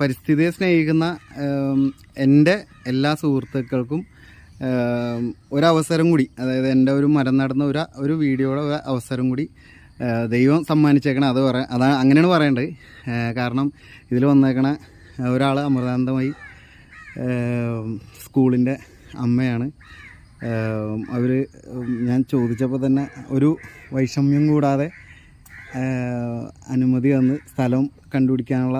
പരിസ്ഥിതിയെ സ്നേഹിക്കുന്ന എന്റെ എല്ലാ സുഹൃത്തുക്കൾക്കും ഒരവസരം കൂടി അതായത് എന്റെ ഒരു മരം നടന്ന ഒരു ഒരു വീഡിയോയുടെ ഒരു അവസരം കൂടി ദൈവം സമ്മാനിച്ചേക്കണം. അത് പറയാം അതാ അങ്ങനെയാണ് പറയേണ്ടത്. കാരണം ഇതിൽ വന്നേക്കണ ഒരാൾ അമൃതാനന്ദമായി സ്കൂളിന്റെ അമ്മയാണ്. അവർ ഞാൻ ചോദിച്ചപ്പോൾ തന്നെ ഒരു വൈഷമ്യം കൂടാതെ അനുമതി തന്ന് സ്ഥലം കണ്ടുപിടിക്കാനുള്ള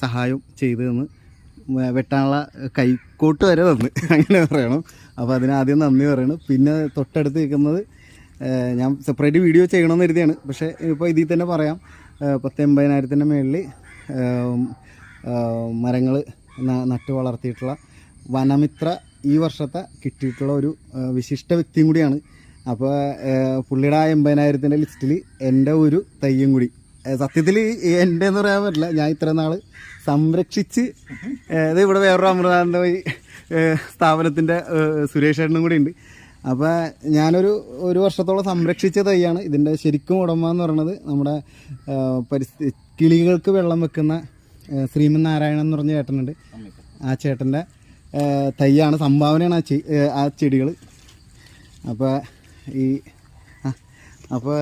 സഹായം ചെയ്തു തന്ന്. വെട്ടാനുള്ള കൈക്കോട്ട് വരെ തന്ന്. അങ്ങനെ പറയണം. അപ്പോൾ അതിനാദ്യം നന്ദി പറയണം. പിന്നെ തൊട്ടടുത്ത് നിൽക്കുന്നത് ഞാൻ സെപ്പറേറ്റ് വീഡിയോ ചെയ്യണമെന്ന് കരുതിയാണ്. പക്ഷേ ഇപ്പോൾ ഇതിൽ തന്നെ പറയാം. പത്ത് എൺപതിനായിരത്തിന്റെ മേളിൽ മരങ്ങൾ നട്ടു വളർത്തിയിട്ടുള്ള വനമിത്ര ഈ വർഷത്തെ കിട്ടിയിട്ടുള്ള ഒരു വിശിഷ്ട വ്യക്തിയും കൂടിയാണ്. അപ്പോൾ പുള്ളിയുടെ ആ എൺപതിനായിരത്തിന്റെ ലിസ്റ്റിൽ എന്റെ ഒരു തയ്യും കൂടി. സത്യത്തിൽ എന്റെ എന്ന് പറയാൻ പറ്റില്ല. ഞാൻ ഇത്ര നാൾ സംരക്ഷിച്ച് ഇത് ഇവിടെ വേറൊരു അമൃതാനന്ദ സ്ഥാപനത്തിന്റെ സുരേഷ് ഏട്ടനും കൂടി ഉണ്ട്. അപ്പോൾ ഞാനൊരു ഒരു വർഷത്തോളം സംരക്ഷിച്ച തൈയാണ്. ഇതിന്റെ ശരിക്കും ഉടമ എന്ന് പറയുന്നത് നമ്മുടെ പരിസ്ഥിതി കിളികൾക്ക് വെള്ളം വെക്കുന്ന ശ്രീമൻ നാരായണൻ എന്ന് പറഞ്ഞ ചേട്ടനുണ്ട്. ആ ചേട്ടന്റെ തൈയാണ് സംഭാവനയാണ് ആ ചെ ആ ചെടികൾ അപ്പോൾ ഈ അപ്പോൾ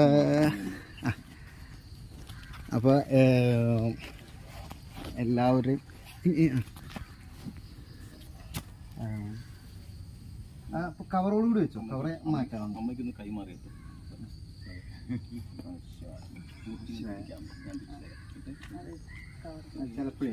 അപ്പോൾ എല്ലാവരും അപ്പോൾ കവറോട് കൂടി വെച്ചോ? കവറെ മാറ്റാം. അമ്മയ്ക്കൊന്ന് കൈമാറി ചിലപ്പോഴേ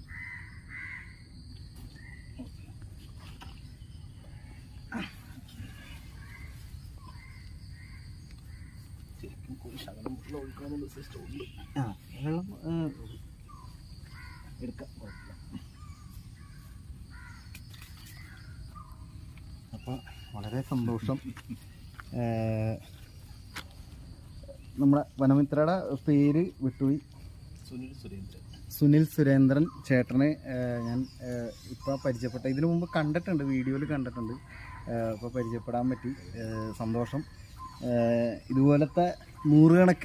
ആ, എടുക്കാം അപ്പോൾ വളരെ സന്തോഷം. നമ്മുടെ വനമിത്രയുടെ പേര് വിട്ടുപോയി. സുനിൽ സുരേന്ദ്രൻ. സുനിൽ സുരേന്ദ്രൻ ചേട്ടനെ ഞാൻ ഇപ്പോൾ പരിചയപ്പെട്ട ഇതിനു മുമ്പ് കണ്ടിട്ടുണ്ട് വീഡിയോയിൽ കണ്ടിട്ടുണ്ട്. അപ്പോൾ പരിചയപ്പെടാൻ പറ്റി. സന്തോഷം. ഇതുപോലത്തെ നൂറുകണക്കിന്